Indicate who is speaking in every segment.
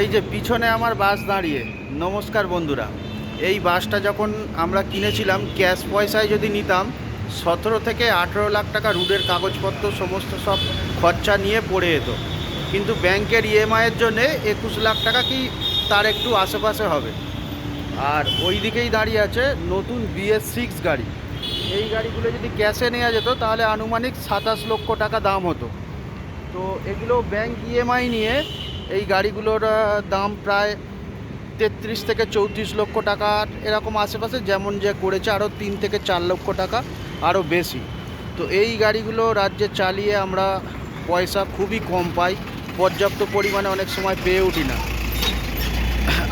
Speaker 1: এই যে পিছনে আমার বাস দাঁড়িয়ে, নমস্কার বন্ধুরা। এই বাসটা যখন আমরা কিনেছিলাম, ক্যাশ পয়সায় যদি নিতাম, সতেরো থেকে আঠেরো লাখ টাকা রুডের কাগজপত্র, সমস্ত সব খরচা নিয়ে পড়ে যেত। কিন্তু ব্যাংকের ইএমআইয়ের জন্যে একুশ লাখ টাকা কি তার একটু আশেপাশে হবে। আর ওই দিকেই দাঁড়িয়ে আছে নতুন বিএস সিক্স গাড়ি। এই গাড়িগুলো যদি ক্যাশে নেওয়া যেত, তাহলে আনুমানিক সাতাশ লক্ষ টাকা দাম হতো। তো এগুলো ব্যাংক ইএমআই নিয়ে এই গাড়িগুলোর দাম প্রায় তেত্রিশ থেকে চৌত্রিশ লক্ষ টাকার এরকম আশেপাশে যেমন যে করেছে, আরও তিন থেকে চার লক্ষ টাকা, আরও বেশি। তো এই গাড়িগুলো রাজ্যে চালিয়ে আমরা পয়সা খুবই কম পাই, পর্যাপ্ত পরিমাণে অনেক সময় পেয়ে উঠি না।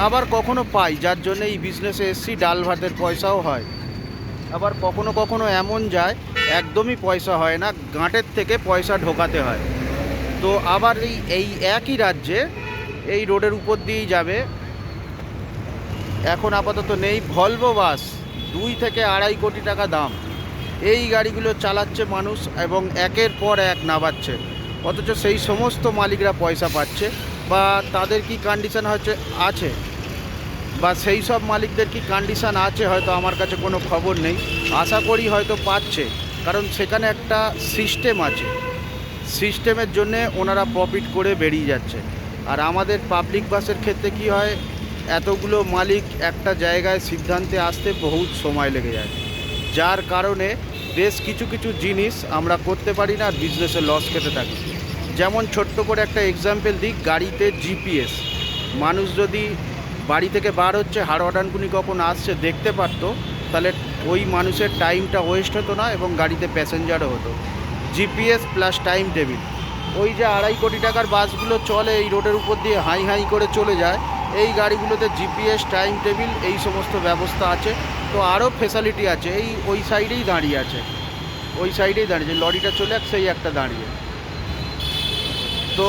Speaker 1: আবার কখনো পাই, যার জন্য এই বিজনেসে এসছি, ডাল ভাতের পয়সাও হয়। আবার কখনো কখনো এমন যায়, একদমই পয়সা হয় না, গাঁটের থেকে পয়সা ঢোকাতে হয়। তো আবার এই এই একই রাজ্যে এই রোডের উপর দিয়েই যাবে। এখন আপাতত নেই ভলভো বাস, দুই থেকে আড়াই কোটি টাকা দাম। এই গাড়িগুলো চালাচ্ছে মানুষ এবং একের পর এক নাবাচ্ছে অথচ সেই সমস্ত মালিকরা পয়সা পাচ্ছে বা তাদের কি কন্ডিশান হচ্ছে, আছে। বা সেই সব মালিকদের কি কন্ডিশন আছে হয়তো আমার কাছে কোনো খবর নেই। আশা করি হয়তো পাচ্ছে, কারণ সেখানে একটা সিস্টেম আছে। সিস্টেমের জন্যে ওনারা প্রফিট করে বেরিয়ে যাচ্ছে। আর আমাদের পাবলিক বাসের ক্ষেত্রে কি হয়, এতগুলো মালিক একটা জায়গায় সিদ্ধান্তে আসতে বহুত সময় লেগে যায়। যার কারণে বেশ কিছু কিছু জিনিস আমরা করতে পারি না আর বিজনেসে লস খেতে থাকি। যেমন ছোট্ট করে একটা এক্সাম্পল দিই, গাড়িতে জিপিএস মানুষ যদি বাড়ি থেকে বার হচ্ছে হাড়ওয়াডানকুনি কখন আসছে, দেখতে পারতো, তাহলে ওই মানুষের টাইমটা ওয়েস্ট হতো না এবং গাড়িতে প্যাসেঞ্জারও হতো। জিপিএস প্লাস টাইম টেবিল ওই যে আড়াই কোটি টাকার বাসগুলো চলে এই রোডের উপর দিয়ে হাই হাই করে চলে যায়, এই গাড়িগুলোতে জিপিএস টাইম টেবিল এই সমস্ত ব্যবস্থা আছে। তো আরও ফেসিলিটি আছে, এই ওই সাইডেই দাঁড়িয়ে আছে। ওই সাইডেই দাঁড়িয়ে লরিটা চলে এক সেই একটা দাঁড়িয়ে। তো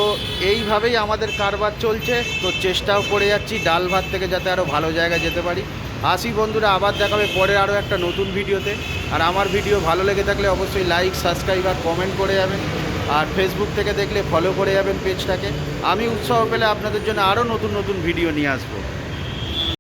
Speaker 1: এইভাবেই আমাদের কারবার চলছে। তো চেষ্টাও করে যাচ্ছি, ডাল ভাত থেকে যাতে আরও ভালো জায়গায় যেতে পারি। আসি বন্ধুরা, আবার দেখাবে পরে আরও একটা নতুন ভিডিওতে। আর আমার ভিডিও ভালো লেগে থাকলে অবশ্যই লাইক সাবস্ক্রাইব আর কমেন্ট করে যাবেন। আর ফেসবুক থেকে দেখলে ফলো করে যাবেন পেজটাকে আমি উৎসাহ পেলে আপনাদের জন্য আরও নতুন নতুন ভিডিও নিয়ে আসব।